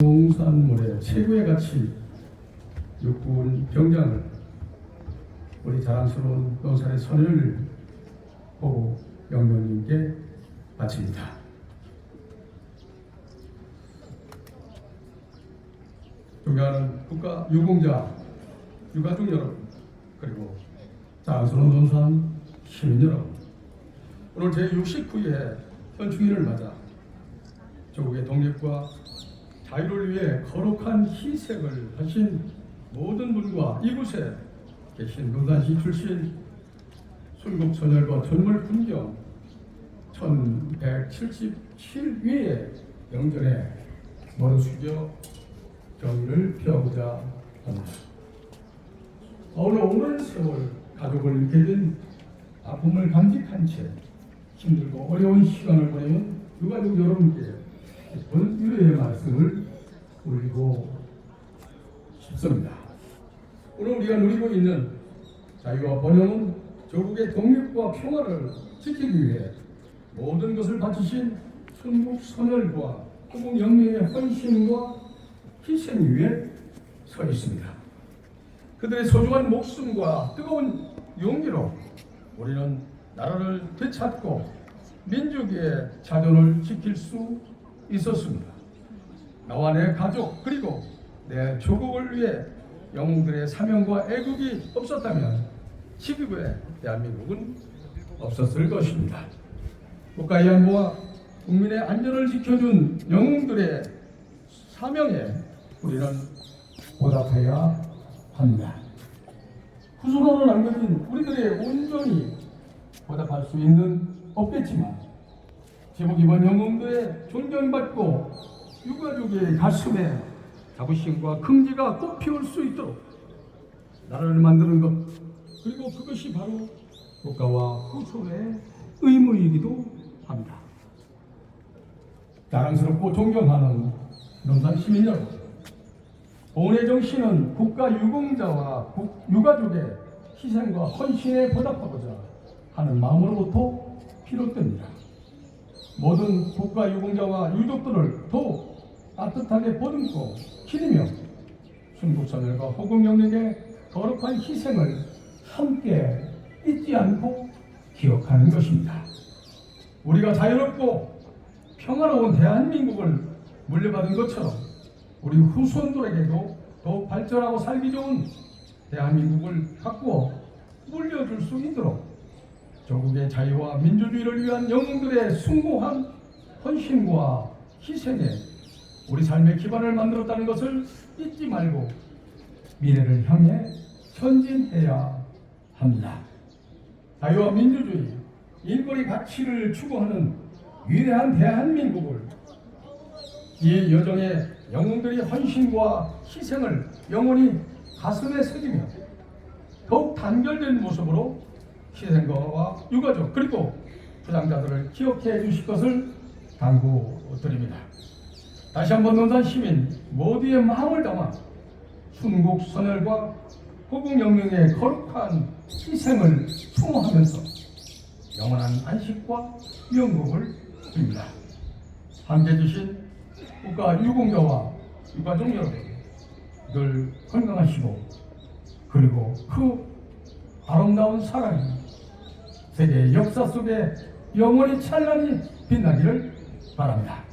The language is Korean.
농산물의 최고의 가치 육군 병장을 우리 자랑스러운 농산의 선을 보고 영령님께 바칩니다. 존경하는 국가 유공자, 유가족 여러분, 그리고 자랑스러운 논산 시민 여러분, 오늘 제69회 현충일을 맞아 조국의 독립과 자유를 위해 거룩한 희생을 하신 모든 분과 이곳에 계신 논산시 출신 순국선열과 전물 군경 1177위의 영전에 머리 숙여 정의를 표하고자 합니다. 어느 오랜 세월 가족을 잃게 된 아픔을 간직한 채 힘들고 어려운 시간을 보내는 유가족 여러분께 깊은 위로의 말씀을 올리고 싶습니다. 오늘 우리가 누리고 있는 자유와 번영은 조국의 독립과 평화를 지키기 위해 모든 것을 바치신 순국 선열과 호국 영령의 헌신과 희생 위에 서 있습니다. 그들의 소중한 목숨과 뜨거운 용기로 우리는 나라를 되찾고 민족의 자존을 지킬 수 있었습니다. 나와 내 가족 그리고 내 조국을 위해 영웅들의 사명과 애국이 없었다면 12구의 대한민국은 없었을 것입니다. 국가의 안보와 국민의 안전을 지켜준 영웅들의 사명에 우리는 보답해야 합니다. 후손으로 남겨진 우리들의 온전히 보답할 수 있는 없겠지만 제목 이번 영웅들의 존경받고 유가족의 가슴에 자부심과 긍지가 꽃피울 수 있도록 나라를 만드는 것 그리고 그것이 바로 국가와 후손의 의무이기도 합니다. 자랑스럽고 존경하는 논산 시민 여러분 보훈의 정신은 국가 유공자와 국- 유가족의 희생과 헌신에 보답하고자 하는 마음으로부터 비롯됩니다. 모든 국가 유공자와 유족들을 더욱 따뜻하게 보듬고 기리며 순국선열과 호국 영령의 거룩한 희생을 함께 잊지 않고 기억하는 것입니다. 우리가 자유롭고 평화로운 대한민국을 물려받은 것처럼 우리 후손들에게도 더욱 발전하고 살기 좋은 대한민국을 가꾸어 물려줄 수 있도록 조국의 자유와 민주주의를 위한 영웅들의 숭고한 헌신과 희생에 우리 삶의 기반을 만들었다는 것을 잊지 말고 미래를 향해 전진해야 합니다. 자유와 민주주의, 인권의 가치를 추구하는 위대한 대한민국을 이 여정에 영웅들의 헌신과 희생을 영원히 가슴에 새기며 더욱 단결된 모습으로 희생자와 유가족 그리고 부상자들을 기억해 주실 것을 당부드립니다. 다시 한번 논산 시민 모두의 마음을 담아 순국 선열과 호국 영령의 거룩한 희생을 추모하면서 영원한 안식과 영국을 빕니다. 함께 해주신 국가 유공자와 유가족 여러분 늘 건강하시고 그리고 그 아름다운 사랑이 세계 역사 속에 영원히 찬란히 빛나기를 바랍니다.